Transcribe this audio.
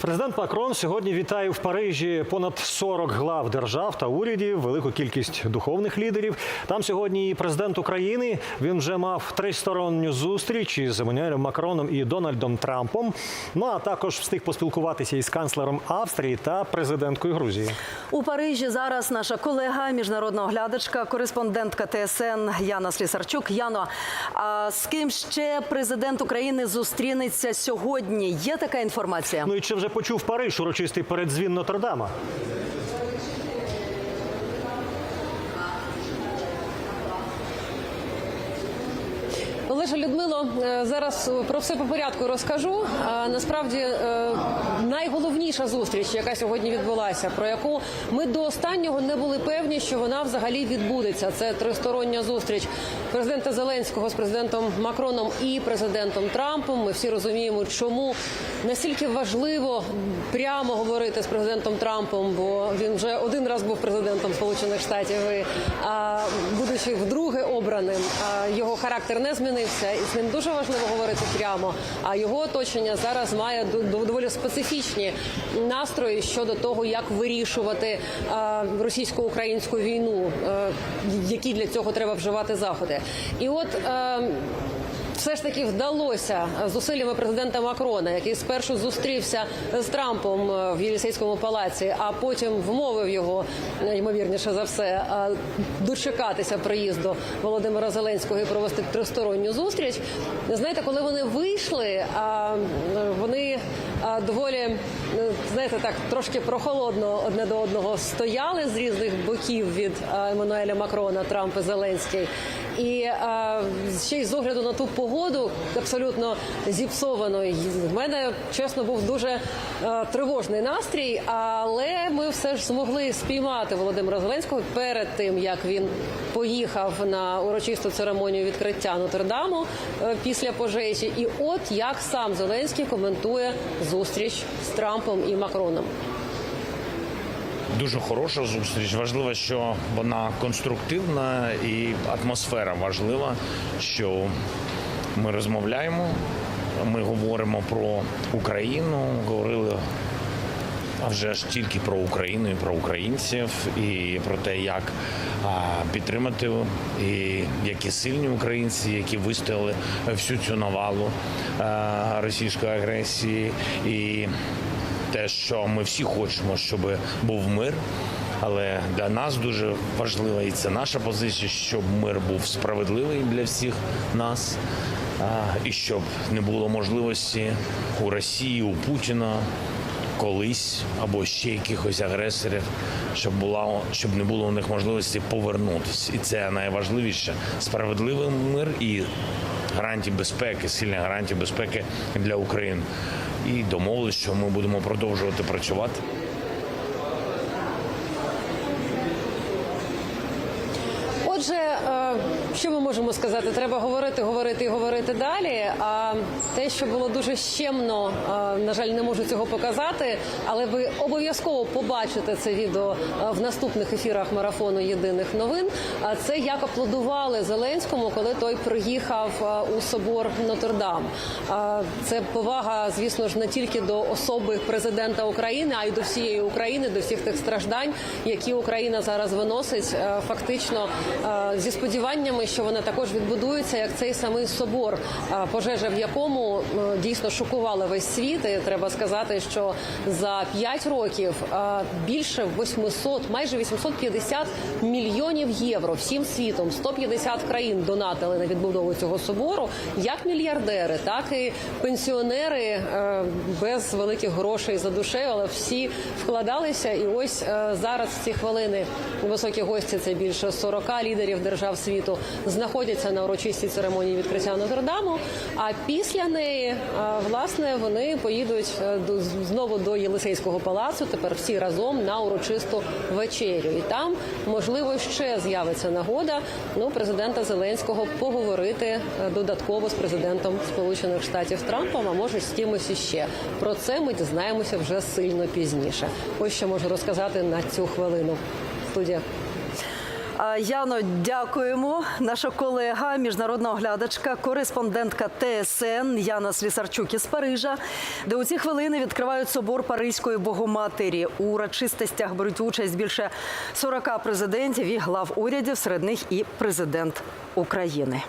Президент Макрон сьогодні вітає в Парижі понад 40 глав держав та урядів, велику кількість духовних лідерів. Там сьогодні і президент України. Він вже мав тристоронню зустріч із Еммануелем Макроном і Дональдом Трампом. Ну а також встиг поспілкуватися із канцлером Австрії та президенткою Грузії. У Парижі зараз наша колега, міжнародна оглядачка, кореспондентка ТСН Яна Слісарчук. Яно, а з ким ще президент України зустрінеться сьогодні? Є така інформація? Ну і чи вже почув Париж урочистий передзвін Нотр-Дама? Олеже Людмило, е, зараз про все по порядку розкажу. Насправді е, найголовніша зустріч, яка сьогодні відбулася, про яку ми до останнього не були певні, що вона взагалі відбудеться. Це тристороння зустріч президента Зеленського з президентом Макроном і президентом Трампом. Ми всі розуміємо, чому настільки важливо прямо говорити з президентом Трампом, бо він вже один раз був президентом Сполучених Штатів. І, будучи вдруге обраним, його характер не змінився, і з ним дуже важливо говорити прямо. А його оточення зараз має доволі специфічні настрої щодо того, як вирішувати російсько-українську війну, е, які для цього треба вживати заходи. І от. Все ж таки вдалося зусиллями президента Макрона, який спершу зустрівся з Трампом е, в Єлісейському палаці, а потім вмовив його е, ймовірніше за все е, дочекатися приїзду Володимира Зеленського і провести тристоронню зустріч. Знаєте, коли вони вийшли, вони доволі знаєте, так трошки прохолодно одне до одного стояли з різних боків від Еммануеля Макрона, Трамп і Зеленський. І е, ще й з огляду на ту погоду абсолютно зіпсовано. В мене чесно був дуже е, тривожний настрій, але ми все ж змогли спіймати Володимира Зеленського перед тим, як він поїхав на урочисту церемонію відкриття Нотр-Даму е, після пожежі. І от як сам Зеленський коментує зустріч з Трампом і Макроном. Дуже хороша зустріч. Важливо, що вона конструктивна і атмосфера важлива, що ми розмовляємо. Ми говоримо про Україну, говорили а вже ж тільки про Україну і про українців, і про те, як підтримати, і які сильні українці, які вистояли всю цю навалу російської агресії, і те, що ми всі хочемо, щоб був мир. Але для нас дуже важливо, і це наша позиція, щоб мир був справедливий для всіх нас, і щоб не було можливості у Росії, у Путіна колись або ще якихось агресорів, щоб була щоб не було у них можливості повернутися. І це найважливіше справедливий мир і гарантії безпеки, сильні гарантії безпеки для України. І домовились, що ми будемо продовжувати працювати. Отже, е, що ми можемо сказати? Треба говорити, говорити і говорити далі. А те, що було дуже щемно, е, на жаль, не можу цього показати, але ви обов'язково побачите це відео е, в наступних ефірах марафону єдиних новин. А це як аплодували Зеленському, коли той приїхав у собор Нотр-Дам. Це повага, звісно ж, не тільки до особи президента України, а й до всієї України, до всіх тих страждань, які Україна зараз виносить, фактично зі сподіваннями, що вони також відбудуються, як цей самий собор, пожежа в якому дійсно шокувала весь світ. І треба сказати, що за 5 років більше 800, майже 850 мільйонів євро всім світом, 150 країн донатили на відбудову цього собору, як мільярдери, так і пенсіонери е, без великих грошей за душею, але всі вкладалися. І ось е, зараз в ці хвилини високі гості це більше 40 лідерів держав світу знаходяться на урочистій церемонії відкриття Нотр-Даму. А після неї е, власне вони поїдуть е, до знову до Єлисейського палацу. Тепер всі разом на урочисту вечерю. І там можливо ще з'явиться нагода ну президента Зеленського поговорити е, додатково з президентом Сполучених Штатів Трампом. А може з кимось іще. Про це ми дізнаємося вже сильно пізніше. Ось що можу розказати на цю хвилину. Студія. Яно, дякуємо. Наша колега, міжнародна оглядачка, кореспондентка ТСН Яна Слісарчук із Парижа, де у ці хвилини відкривають собор Паризької Богоматері. У урочистостях беруть участь більше 40 президентів і глав урядів, серед них і президент України.